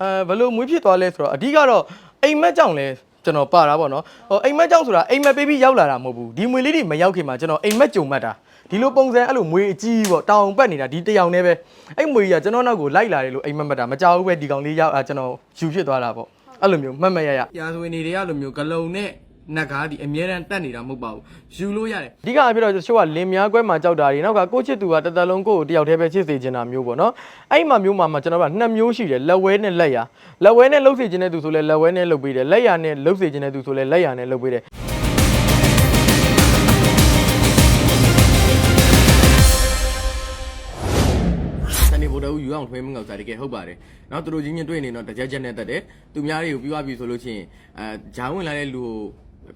အဲဘယ်လိုမွေးဖြစ်သွားလဲဆိုတော့အဓိကတော့အိမ်မက်ကြောင့်လဲကျွန်တော်ပါတာပေါ့နော်ဟိုအိမ်မက်ကြောင့်ဆိုတာအိမ်မက်ပေးပြီးရောက်လာတာမဟုတ်ဘူးဒီမွေလေးတွေမရောက်ခင်မှာကျွန်တော်အိမ်မက်ကြုံမှတ်တာဒီလိုပုံစံအဲ့လိုမွေအကြီးပေါ့တောင်ပတ်နေတာဒီတယောင်နဲ့ပဲအဲ့မွေကြီးကကျွန်တော်နောက်ကိုလိုက်လာတယ်လို့အိမ်မက်မှတ်တာမကြောက်ဘူးပဲဒီကောင်လေးရောက်အာကျွန်တော်ယူဖြစ်သွားတာပေါ့အဲ့လိုမျိုးမှတ်မှတ်ရရရာဇဝင်တွေကလိုမျိုးဂလုံနဲ့ နက်ကားဒီအမြဲတမ်းတက်နေတာမဟုတ်ပါဘူးယူလို့ရတယ်အဓိကအဖြစ်တော့တချို့ကလင်များကွဲမှာကြောက်တာတွေနောက်ကကိုချစ်သူကတသက်လုံးကိုယ်ကိုတယောက်တည်းပဲချစ်စေချင်တာမျိုးပေါ့နော်အဲ့မှာမျိုးမှာမှကျွန်တော်ကနှစ်မျိုးရှိတယ်လက်ဝဲနဲ့လက်ရလက်ဝဲနဲ့လှုပ်စေချင်တဲ့သူဆိုလဲလက်ဝဲနဲ့လှုပ်ပေးတယ်လက်ရနဲ့လှုပ်စေချင်တဲ့သူဆိုလဲလက်ရနဲ့လှုပ်ပေးတယ်စနေဗိုလ်တအူယူအောင်ထွေးမငေါစားတကယ်ဟုတ်ပါတယ်။နောက်သူတို့ချင်းချင်းတွေ့နေတော့တကြက်ကြက်နဲ့တက်တယ်။သူများတွေကိုပြောရပြီဆိုလို့ချင်းအဲဂျားဝင်လာတဲ့လူကို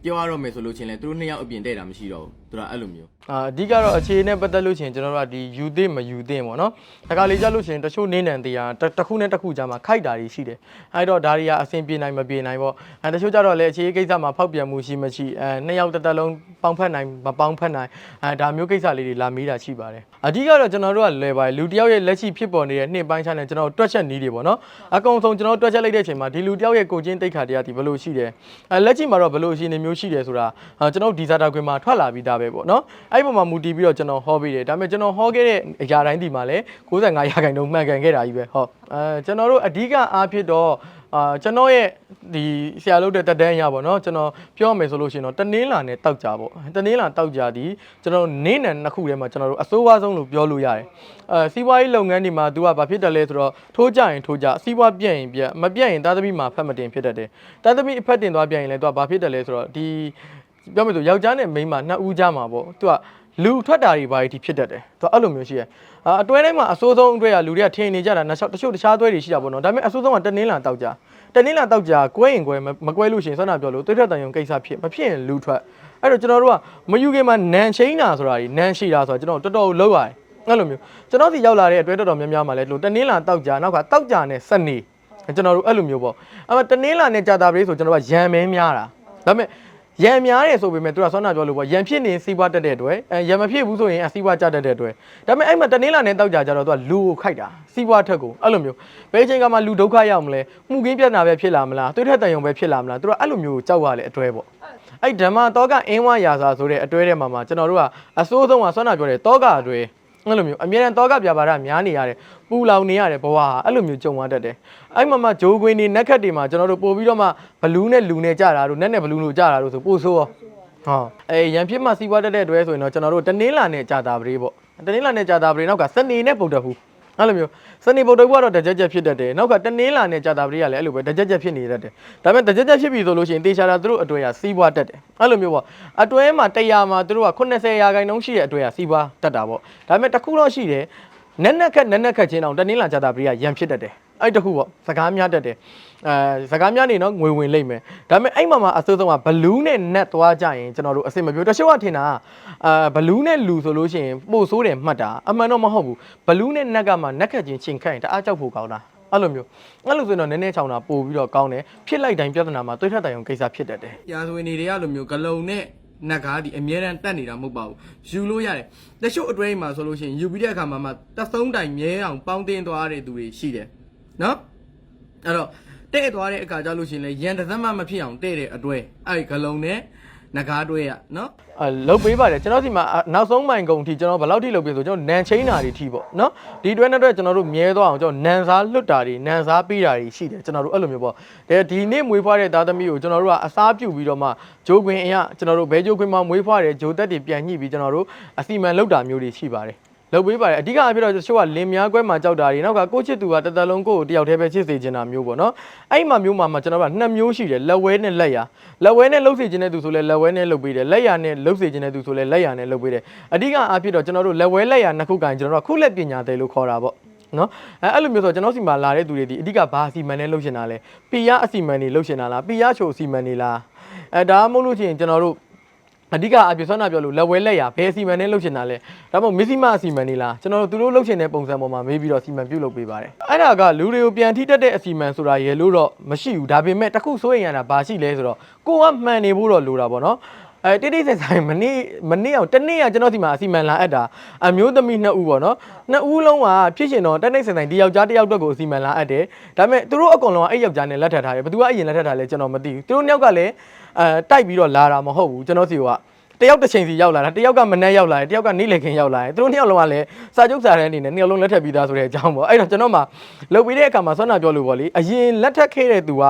ပြောရတော့မယ်ဆိုလို့ချင်းလဲသူတို့နှစ်ယောက်အပြင်တဲ့တာမရှိတော့ဘူး။သူကအဲ့လိုမျိုး။အာအဓိကတော့အခြေအနေပတ်သက်လို့ချင်းကျွန်တော်တို့ကဒီယူသိမယူသိပေါ့နော်။တခါလေကြလို့ချင်းတချို့နေနံတရားတစ်ခုနဲ့တစ်ခုကြားမှာခိုက်တာတွေရှိတယ်။အဲ့တော့ဒါတွေကအဆင်ပြေနိုင်မပြေနိုင်ပေါ့။အဲတချို့ကြတော့လေအခြေအနေကိစ္စမှာဖောက်ပြန်မှုရှိမရှိအဲနှစ်ယောက်တစ်သက်လုံးပေါင်းဖက်နိုင်မပေါင်းဖက်နိုင်အဲဒါမျိုးကိစ္စလေးတွေလာမေးတာရှိပါတယ်။အဓိကတော့ကျွန်တော်တို့ကလွယ်ပါတယ်လူတစ်ယောက်ရဲ့လက်ရှိဖြစ်ပေါ်နေတဲ့နှစ်ပိုင်းခြားနဲ့ကျွန်တော်တို့တွက်ချက်နည်းတွေပေါ့နော်။အကုန်ဆုံးကျွန်တော်တို့တွက်ချက်လိုက်တဲ့အချိန်မှာဒီလူတစ်ယောက်ရဲ့ကိုချင်းတိတ်ခါတရားဒီဘယ်လိုရှိတယ်။အဲလက်ရှိမှာတော့ဘယ်လိုအခြေအနေမျိုးရှိတယ်ဆိုတာအာကျွန်တော်တို့ဒီဇာတာခွင်မှာထွက်လာပြီးသားပဲပေါ့နော်။အဲ့ဒီပုံမှာမူတည်ပြီးတော့ကျွန်တော်ဟောပေးတယ်။ဒါပေမဲ့ကျွန်တော်ဟောခဲ့တဲ့အရာတိုင်းဒီမှာလည်း95ရာခိုင်နှုန်းမှန်ကန်ခဲ့တာကြီးပဲ။ဟုတ်။အဲကျွန်တော်တို့အဓိကအားဖြစ်တော့ အာကျွန်တော်ရဲ့ဒီဆရာလုပ်တဲ့တက်တန်းရပါတော့ကျွန်တော်ပြောမယ်ဆိုလို့ရှိရင်တော့တနင်းလာနဲ့တောက်ကြပေါ့တနင်းလာတောက်ကြဒီကျွန်တော်နေနံနှစ်ခုထဲမှာကျွန်တော်တို့အစိုးရဆုံးလို့ပြောလို့ရတယ်အဲစီးပွားရေးလုပ်ငန်းတွေမှာသူကဘာဖြစ်တယ်လဲဆိုတော့ထိုးကြရင်ထိုးကြစီးပွားပြက်ရင်ပြက်မပြက်ရင်တာသမီမှာဖက်မတင်ဖြစ်တတ်တယ်တာသမီအဖက်တင်သွားပြန်ရင်လည်းသူကဘာဖြစ်တယ်လဲဆိုတော့ဒီပြောမယ်ဆိုယောက်ျားနဲ့မိန်းမနှစ်ဦးကြားမှာပေါ့သူက လူထွက်တာတွေဘာတွေဖြစ်တတ်တယ်သူအဲ့လိုမျိုးရှိရအာအတွဲထဲမှာအစိုးဆုံးအတွဲကလူတွေကထင်နေကြတာနောက်တချို့တခြားအတွဲတွေရှိတာပေါ့နော်ဒါပေမဲ့အစိုးဆုံးကတနင်းလာတောက်ကြတနင်းလာတောက်ကြကွဲရင်ကွဲမကွဲလို့ရှိရင်ဆွမ်းနာပြောလို့သွေးထွက်တန်ရုံကိစ္စဖြစ်မဖြစ်ရင်လူထွက်အဲ့တော့ကျွန်တော်တို့ကမယူခင်မှာနန်ချင်းတာဆိုတာဒီနန်ရှိတာဆိုတာကျွန်တော်တော်တော်လောက်ရတယ်အဲ့လိုမျိုးကျွန်တော်စီရောက်လာတဲ့အတွဲတော်တော်များများမှာလဲလို့တနင်းလာတောက်ကြနောက်ကတောက်ကြနဲ့စနေကျွန်တော်တို့အဲ့လိုမျိုးပေါ့အဲ့မှာတနင်းလာနဲ့ကြာတာပလေးဆိုကျွန်တော်ကရံမဲများတာဒါပေမဲ့ ရံများတယ်ဆိုပေမဲ့သူကဆောနာပြောလို့ပေါ့ရံဖြစ်နေစီးပွားတက်တဲ့အတွက်အဲရံမဖြစ်ဘူးဆိုရင်အစီးပွားကြတက်တဲ့အတွက်ဒါပေမဲ့အဲ့မှာတနင်းလာနဲ့တောက်ကြကြတော့သူကလူကိုခိုက်တာစီးပွားထက်ကိုအဲ့လိုမျိုးဘယ်အချိန်ကမှလူဒုက္ခရောက်မလဲမှုကင်းပြဿနာပဲဖြစ်လာမလားသွေးထက်တန်ရုံပဲဖြစ်လာမလားသူကအဲ့လိုမျိုးကိုကြောက်ရလေအတွဲပေါ့အဲ့ဓမ္မတောကအင်းဝရာစာဆိုတဲ့အတွဲထဲမှာမှာကျွန်တော်တို့ကအစိုးဆုံးကဆောနာပြောတယ်တောကအတွဲ အဲ့လိုမျိုးအမြဲတမ်းတောကပြပါရများနေရတယ်ပူလောင်နေရတယ်ဘဝဟာအဲ့လိုမျိုးကြုံရတတ်တယ်အဲ့မှာမှဂျိုးကွင်းနေနက်ခတ်တွေမှာကျွန်တော်တို့ပို့ပြီးတော့မှဘလူးနဲ့လူနဲ့ကြတာတို့နက်နဲ့ဘလူးတို့ကြတာတို့ဆိုပို့ဆိုးရောဟုတ်အဲရန်ဖြစ်မှစီးပွားတက်တဲ့အတွဲဆိုရင်တော့ကျွန်တော်တို့တနင်းလာနဲ့ကြာတာပရိပေါ့တနင်းလာနဲ့ကြာတာပရိနောက်ကစနေနဲ့ပုတ်တက်ဘူး အဲ့လိုမျိုးစနေပုတ်တက်ဘူးကတော့တကြက်ကြက်ဖြစ်တတ်တယ်နောက်ကတနင်းလာနဲ့ကြာတာပရိကလည်းအဲ့လိုပဲတကြက်ကြက်ဖြစ်နေတတ်တယ်ဒါပေမဲ့တကြက်ကြက်ဖြစ်ပြီဆိုလို့ရှိရင်တေချာတာသူတို့အတွဲကစီးပွားတက်တယ်အဲ့လိုမျိုးပေါ့အတွဲမှာ100မှာသူတို့က80ရာခိုင်နှုန်းရှိတဲ့အတွဲကစီးပွားတက်တာပေါ့ဒါပေမဲ့တစ်ခုတော့ရှိတယ် နက်နက်ခက်နက်နက်ခက်ချင်းအောင်တနင်းလာကြာတာပရိကရန်ဖြစ်တတ်တယ်အဲ့တခုပေါ့စကားများတတ်တယ်အဲစကားများနေတော့ငွေဝင်လိမ့်မယ်ဒါပေမဲ့အဲ့မှာမှာအစိုးဆုံးကဘလူးနဲ့နက်သွားကြရင်ကျွန်တော်တို့အစ်မပြောတချို့ကထင်တာအာဘလူးနဲ့လူဆိုလို့ရှိရင်ပို့ဆိုးတယ်မှတ်တာအမှန်တော့မဟုတ်ဘူးဘလူးနဲ့နက်ကမှနက်ခက်ချင်းချိန်ခတ်ရင်တအားကြောက်ဖို့ကောင်းတာအဲ့လိုမျိုးအဲ့လိုဆိုရင်တော့နည်းနည်းချောင်းတာပို့ပြီးတော့ကောင်းတယ်ဖြစ်လိုက်တိုင်းပြဿနာမှာတွေးထက်တိုင်အောင်ကိစ္စဖြစ်တတ်တယ်ရာဇဝင်တွေကလိုမျိုးဂလုံနဲ့ နက်ကားဒီအမြဲတမ်းတက်နေတာမဟုတ်ပါဘူးယူလို့ရတယ်တချို့အတွဲမှာဆိုလို့ရှိရင်ယူပြီးတဲ့အခါမှာမှတသုံးတိုင်မြဲအောင်ပေါင်းတင်သွားတဲ့သူတွေရှိတယ်နော်အဲ့တော့တဲ့သွားတဲ့အခါကျလို့ရှိရင်လေရန်တစ်သက်မှမဖြစ်အောင်တဲ့တဲ့အတွဲအဲ့ဒီဂလုံနဲ့ နဂါးတွဲရနော်အလုတ်ပေးပါတယ်ကျွန်တော်ဒီမှာနောက်ဆုံးမိုင်ကုန်ထိကျွန်တော်ဘယ်လောက်ထိလုတ်ပေးဆိုကျွန်တော်နန်ချင်းတာတွေထိပေါ့နော်ဒီတွဲနဲ့တွဲကျွန်တော်တို့မြဲသွားအောင်ကျွန်တော်နန်စားလွတ်တာတွေနန်စားပေးတာတွေရှိတယ်ကျွန်တော်တို့အဲ့လိုမျိုးပေါ့တဲ့ဒီနေ့မွေးဖွားတဲ့သားသမီးကိုကျွန်တော်တို့ကအစားပြုတ်ပြီးတော့မှဂျိုးခွင်အရာကျွန်တော်တို့ဘဲဂျိုးခွင်မှာမွေးဖွားတဲ့ဂျိုးသက်တွေပြန်ညှိပြီးကျွန်တော်တို့အစီမံလုပ်တာမျိုးတွေရှိပါတယ် လုပ်ပေးပါတယ်အဓိကအဖြစ်တော့တချို့ကလင်များကွဲမှာကြောက်တာတွေနောက်ကကိုချစ်သူကတစ်သက်လုံးကိုယ်ကိုတယောက်တည်းပဲချစ်စေချင်တာမျိုးပေါ့နော်အဲ့မှာမျိုးမှာမှကျွန်တော်ကနှစ်မျိုးရှိတယ်လက်ဝဲနဲ့လက်ရလက်ဝဲနဲ့လှုပ်စေချင်တဲ့သူဆိုလဲလက်ဝဲနဲ့လှုပ်ပေးတယ်လက်ရနဲ့လှုပ်စေချင်တဲ့သူဆိုလဲလက်ရနဲ့လှုပ်ပေးတယ်အဓိကအဖြစ်တော့ကျွန်တော်တို့လက်ဝဲလက်ရနှစ်ခုကန်ကျွန်တော်တို့ကခုလက်ပညာတယ်လို့ခေါ်တာပေါ့နော်အဲအဲ့လိုမျိုးဆိုကျွန်တော်စီမှာလာတဲ့သူတွေဒီအဓိကဘာအစီမံနဲ့လှုပ်ရှင်တာလဲပီယာအစီမံတွေလှုပ်ရှင်တာလားပီယာချိုအစီမံတွေလားအဲဒါမှမဟုတ်လို့ရှိရင်ကျွန်တော်တို့ အဓိကအပြည့်ဆွမ်းနာပြောလို့လက်ဝဲလက်ရဘယ်စီမံနဲ့လှုပ်ချင်တာလဲဒါမှမဟုတ်မစ္စည်းမအစီမံနေလားကျွန်တော်တို့သူတို့လှုပ်ချင်တဲ့ပုံစံပေါ်မှာမေးပြီးတော့စီမံပြုတ်လုပ်ပေးပါတယ်အဲ့ဒါကလူတွေကိုပြန်ထိတတ်တဲ့အစီမံဆိုတာရေလို့တော့မရှိဘူးဒါပေမဲ့တစ်ခုစိုးရင်ရတာဘာရှိလဲဆိုတော့ကိုကမှန်နေဖို့တော့လိုတာပေါ့နော် အဲတိတိကျကျမနေ့မနေ့အောင်တနေ့ကကျွန်တော်ဒီမှာအစီမံလာအပ်တာအမျိုးသမီးနှစ်ဦးပေါ့နော်နှစ်ဦးလုံးကဖြစ်ရှင်တော့တက်နေစင်တိုင်းဒီယောက်ျားတစ်ယောက်တော့ကိုအစီမံလာအပ်တယ်ဒါပေမဲ့သူတို့အကုန်လုံးကအဲ့ယောက်ျားနဲ့လက်ထပ်ထားတယ်ဘယ်သူကအရင်လက်ထပ်ထားလဲကျွန်တော်မသိဘူးသူတို့နှစ်ယောက်ကလည်းအဲတိုက်ပြီးတော့လာတာမဟုတ်ဘူးကျွန်တော်စီကတယောက်တစ်ချိန်စီရောက်လာတာတယောက်ကမနေ့ရောက်လာတယ်တယောက်ကနေ့လည်ခင်ရောက်လာတယ်သူတို့နှစ်ယောက်လုံးကလည်းစာချုပ်စာတမ်းအနေနဲ့နှစ်ယောက်လုံးလက်ထပ်ပြီးသားဆိုတဲ့အကြောင်းပေါ့အဲ့တော့ကျွန်တော်မှလုပ်ပြီးတဲ့အခါမှာဆွမ်းနာပြောလို့ပေါ့လေအရင်လက်ထပ်ခဲ့တဲ့သူက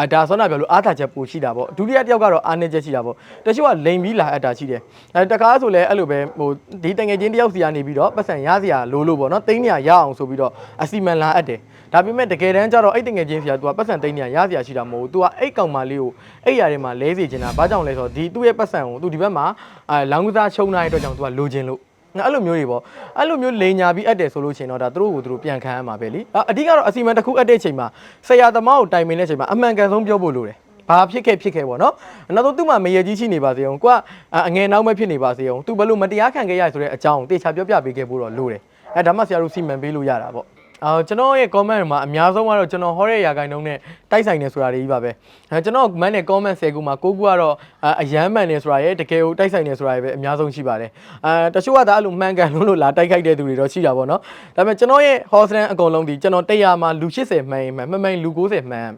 အာဒါဆောနာပြောလို့အားသာချက်ပိုရှိတာပေါ့ဒုတိယတစ်ယောက်ကတော့အားနည်းချက်ရှိတာပေါ့တချို့ကလိန်ပြီးလာအပ်တာရှိတယ်အဲတကားဆိုလဲအဲ့လိုပဲဟိုဒီတငယ်ချင်းတစ်ယောက်စီကနေပြီးတော့ပတ်စံရစရာလိုလို့ပေါ့နော်တိန်းနေရရအောင်ဆိုပြီးတော့အစီမံလာအပ်တယ်ဒါပေမဲ့တကယ်တမ်းကျတော့အဲ့တငယ်ချင်းစီက तू ကပတ်စံတိန်းနေရရစရာရှိတာမဟုတ်ဘူး तू ကအဲ့ကောင်မလေးကိုအဲ့ຢာတွေမှာလဲစီချင်တာဘာကြောင့်လဲဆိုတော့ဒီသူ့ရဲ့ပတ်စံကို तू ဒီဘက်မှာအဲလောင်းကစားချုံနိုင်တဲ့အတွက်ကြောင့် तू ကလိုချင်လို့ ငါအဲ့လိုမျိုးတွေပေါ့အဲ့လိုမျိုးလိန်ညာပြီးအပ်တယ်ဆိုလို့ရှိရင်တော့ဒါသူတို့ကိုသူတို့ပြန်ခံရမှာပဲလीအဓိကတော့အစီအမံတစ်ခုအပ်တဲ့အချိန်မှာဆရာသမားကိုတိုင်ပင်တဲ့အချိန်မှာအမှန်ကန်ဆုံးပြောဖို့လိုတယ်ဘာဖြစ်ခဲ့ဖြစ်ခဲ့ပေါ့နော်နောက်တော့သူ့မှာမရကြီးရှိနေပါစေအောင်ကိုကအငယ်နောက်မဲ့ဖြစ်နေပါစေအောင်သူဘယ်လိုမတရားခံခဲ့ရဆိုတဲ့အကြောင်းတေချာပြောပြပေးခဲ့ဖို့တော့လိုတယ်အဲဒါမှဆရာတို့စီမံပေးလို့ရတာပေါ့ အော်ကျွန်တော်ရဲ့ comment မှာအများဆုံးကတော့ကျွန်တော်ဟောတဲ့ရာဂိုင်းနှုန်းနဲ့တိုက်ဆိုင်နေဆိုတာတွေကြီးပါပဲအဲကျွန်တော် comment နဲ့ comment 10ခုမှာ9ခုကတော့အရမ်းမှန်နေဆိုတာရဲ့တကယ်ကိုတိုက်ဆိုင်နေဆိုတာတွေပဲအများဆုံးရှိပါတယ်အဲတချို့ကဒါအဲ့လိုမှန်ကန်လို့လို့လာတိုက်ခိုက်တဲ့သူတွေတော့ရှိတာပေါ့နော်ဒါပေမဲ့ကျွန်တော်ရဲ့ host အကုန်လုံးဒီကျွန်တော်100မှာလူ80မှန်ရင်မှန်မှန်မှန်လူ90မှန်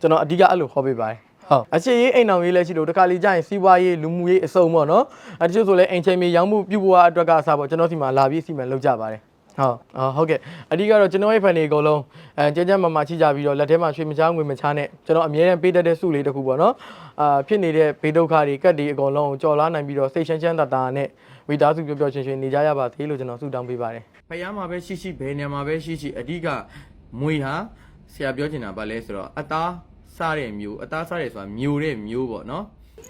ကျွန်တော်အဓိကအဲ့လိုဟောပေးပါတယ်ဟုတ်အခြေရေးအိမ်အောင်ရေးလည်းရှိလို့တခါလေကြာရင်စီးပွားရေးလူမှုရေးအစုံပေါ့နော်အဲတချို့ဆိုလည်းအိမ်ချိန်မြေရောင်းမှုပြုဖို့အတွက်ကစားပေါ့ကျွန်တော်ဒီမှာလာပြီးစီမံလုပ်ကြပါတယ် ဟုတ်အော်ဟုတ်ကဲ့အဓိကတော့ကျွန်တော်ရဲ့ fan တွေအကုန်လုံးအဲကြမ်းကြမ်းမာမာချိကြပြီးတော့လက်ထဲမှာရွှေမချားငွေမချားနဲ့ကျွန်တော်အမြဲတမ်းပေးတတ်တဲ့စုလေးတစ်ခုပေါ့နော်အာဖြစ်နေတဲ့ဘေးဒုက္ခတွေကတ်တွေအကုန်လုံးကြော်လာနိုင်ပြီးတော့စိတ်ချမ်းချမ်းသာသာနဲ့မိသားစုပျော်ပျော်ရွှင်ရွှင်နေကြရပါသေးလို့ကျွန်တော်ဆုတောင်းပေးပါတယ်ဖယားမှာပဲရှိရှိဘယ်နေရာမှာပဲရှိရှိအဓိကမွေဟာဆရာပြောချင်တာဗာလဲဆိုတော့အသားစားတဲ့မျိုးအသားစားတယ်ဆိုတာမျိုးတဲ့မျိုးပေါ့နော်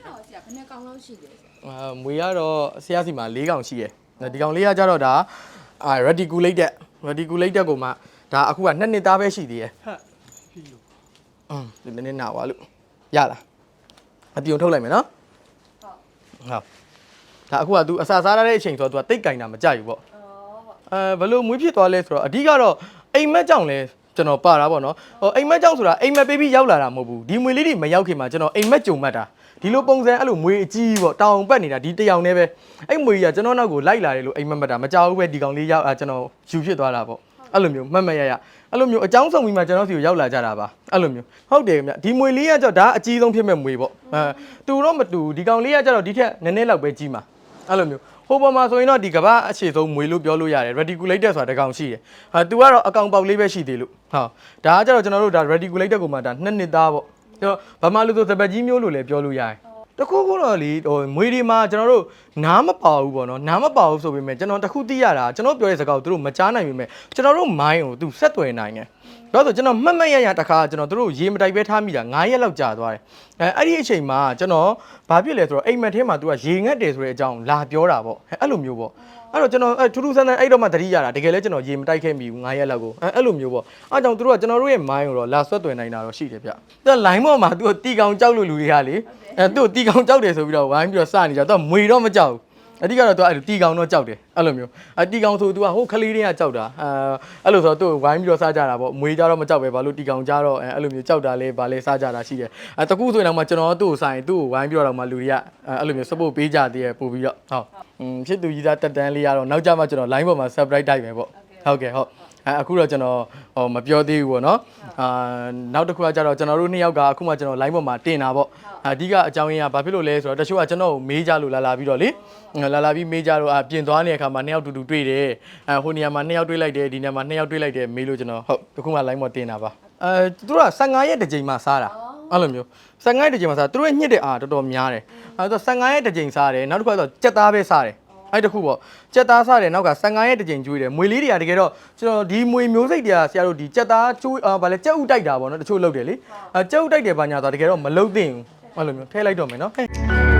တော့ဆရာဘယ်နှကောင်လောက်ရှိလဲဆိုအာမွေကတော့ဆရာစီမှာ၄កောင်ရှိရယ်ဒီကောင်လေးကကြတော့ဒါ အာ reticulated reticulated ကိုမှဒါအခုကနှစ်နှစ်သားပဲရှိသေးရယ်ဟုတ်ပြီလို့အင်းဒီနည်းနည်းနာပါလို့ရလားအပြုံထုတ်လိုက်မယ်နော်ဟုတ်ဟုတ်ဒါအခုက तू အစာစားရတဲ့အချိန်ဆိုတော့ तू ကတိတ်ကင်တာမကြိုက်ဘူးပေါ့ဩဟုတ်အဲဘယ်လိုမွေးဖြစ်သွားလဲဆိုတော့အဓိကတော့အိမ်မက်ကြောင့်လဲကျွန်တော်ပါတာပေါ့နော်ဟိုအိမ်မက်ကြောင့်ဆိုတာအိမ်မက်ပေးပြီးရောက်လာတာမဟုတ်ဘူးဒီမွေလေးတွေမရောက်ခင်မှာကျွန်တော်အိမ်မက်ကြုံမှတ်တာ ဒီလိုပုံစံအဲ့လိုမွေအကြီးပေါ့တောင်ပတ်နေတာဒီတယောင်နဲ့ပဲအဲ့မွေကြီးကကျွန်တော်နောက်ကိုလိုက်လာတယ်လို့အိမ်မက်မှတ်တာမကြောက်ဘူးပဲဒီကောင်လေးရောက်အာကျွန်တော်ယူဖြစ်သွားတာပေါ့အဲ့လိုမျိုးမှတ်မှတ်ရရအဲ့လိုမျိုးအကြောင်းဆောင်ပြီးမှကျွန်တော်စီကိုရောက်လာကြတာပါအဲ့လိုမျိုးဟုတ်တယ်ခင်ဗျဒီမွေလေးကကြောက်ဒါအကြီးဆုံးဖြစ်မဲ့မွေပေါ့အဲတူတော့မတူဒီကောင်လေးကကြောက်ဒီထက်နည်းနည်းလောက်ပဲကြီးမှာအဲ့လိုမျိုးဟိုပေါ်မှာဆိုရင်တော့ဒီကဘာအခြေဆုံးမွေလို့ပြောလို့ရတယ် reticulated ဆိုတာတစ်ကောင်ရှိတယ်ဟာ तू ကတော့အကောင်ပေါက်လေးပဲရှိသေးလို့ဟာဒါကကြတော့ကျွန်တော်တို့ဒါ reticulated ကိုမှဒါနှစ်နှစ်သားပေါ့ကျွန် တော်ဗမာလူဆိုစပက်ကြီးမျိုးလို့လည်းပြောလို့ရတယ်တခုခုတော့လေဟိုမွေဒီမှာကျွန်တော်တို့နားမပါဘူးပေါ့နော်နားမပါဘူးဆိုပေမဲ့ကျွန်တော်တခုသိရတာကျွန်တော်ပြောတဲ့စကားကိုသူတို့မကြားနိုင်ပေမဲ့ကျွန်တော်တို့ mind ကိုသူဆက်သွယ်နိုင်တယ်ဒါဆိုကျွန်တော်မှတ်မှတ်ရရတခါကျွန်တော်တို့ရေမတိုက်ပဲထားမိတာ9ရက်လောက်ကြာသွားတယ်အဲအဲ့ဒီအချိန်မှာကျွန်တော်ဘာဖြစ်လဲဆိုတော့အိမ်မက်ထဲမှာ तू ကရေငတ်တယ်ဆိုတဲ့အကြောင်းလာပြောတာပေါ့အဲအဲ့လိုမျိုးပေါ့ အဲ့တော့ကျွန်တော်အဲထူးထူးဆန်းဆန်းအဲ့တော့မှသတိရတာတကယ်လဲကျွန်တော်ရေမတိုက်ခဲ့မိဘူး9ရက်လောက်ကိုအဲအဲ့လိုမျိုးပေါ့အဲ့ကြောင့်သူတို့ကကျွန်တော်တို့ရဲ့ mind ကိုတော့လာဆွတ်သွယ်နိုင်တာတော့ရှိတယ်ဗျသူက line ပေါ်မှာ तू တီကောင်ကြောက်လို့လူတွေကလေအဲသူ့တီကောင်ကြောက်တယ်ဆိုပြီးတော့ဝိုင်းပြီးတော့စနေကြသူကမွေတော့မကြောက်ဘူး အဓိကတော့သူအဲ့လိုတီကောင်တော့ကြောက်တယ်အဲ့လိုမျိုးအတီကောင်ဆို तू ကဟိုခလေးတွေကကြောက်တာအဲအဲ့လိုဆိုတော့သူ့ကိုဝိုင်းပြီးတော့စားကြတာပေါ့မွေကြတော့မကြောက်ပဲဘာလို့တီကောင်ကြတော့အဲအဲ့လိုမျိုးကြောက်တာလဲဘာလဲစားကြတာရှိတယ်အဲတကူဆိုရင်တော့မှကျွန်တော်တို့ဆိုင်သူ့ကိုဝိုင်းပြီးတော့မှလူတွေကအဲ့လိုမျိုး support ပေးကြသေးရပို့ပြီးတော့ဟုတ်อืมဖြစ်သူကြီးသားတက်တန်းလေးရတော့နောက်ကြမှကျွန်တော် line ပေါ်မှာ surprise တိုက်မယ်ပေါ့ဟုတ်ကဲ့ဟုတ် အဲအခုတော့ကျွန်တော်ဟိုမပြောသေးဘူးပေါ့နော်အာနောက်တစ်ခုကကျတော့ကျွန်တော်တို့နှစ်ယောက်ကအခုမှကျွန်တော် line ပေါ်မှာတင်တာပေါ့အဓိကအကြောင်းရင်းကဘာဖြစ်လို့လဲဆိုတော့တချို့ကကျွန်တော်ကိုမေးကြလို့လာလာပြီးတော့လေလာလာပြီးမေးကြတော့အပြင်သွားနေတဲ့အခါမှာနှစ်ယောက်တူတူတွေ့တယ်အဲဟိုနေရာမှာနှစ်ယောက်တွေ့လိုက်တယ်ဒီနေရာမှာနှစ်ယောက်တွေ့လိုက်တယ်မေးလို့ကျွန်တော်ဟုတ်တခုမှ line ပေါ်တင်တာပါအဲသူတို့က15ရက်တစ်ကြိမ်မှစားတာအဲ့လိုမျိုး15ရက်တစ်ကြိမ်မှစားသူတို့ရဲ့ညှစ်တဲ့အားတော်တော်များတယ်အဲဆို15ရက်တစ်ကြိမ်စားတယ်နောက်တစ်ခါတော့ကြက်သားပဲစားတယ် အဲ့တခုပေါ့ကြက်သားစားတယ်နောက်က15ရက်တစ်ကြိမ်ကျွေးတယ်မွေလေးတွေကတကယ်တော့ကျွန်တော်ဒီမွေမျိုးစိတ်တွေကဆရာတို့ဒီကြက်သားကျွေးအာဗာလဲကြက်ဥတိုက်တာပေါ့နော်တချို့လုပ်တယ်လေအဲကြက်ဥတိုက်တယ်ဘာညာသွားတကယ်တော့မလုပ်သင့်ဘူးအဲ့လိုမျိုးထည့်လိုက်တော့မယ်နော်ဟဲ့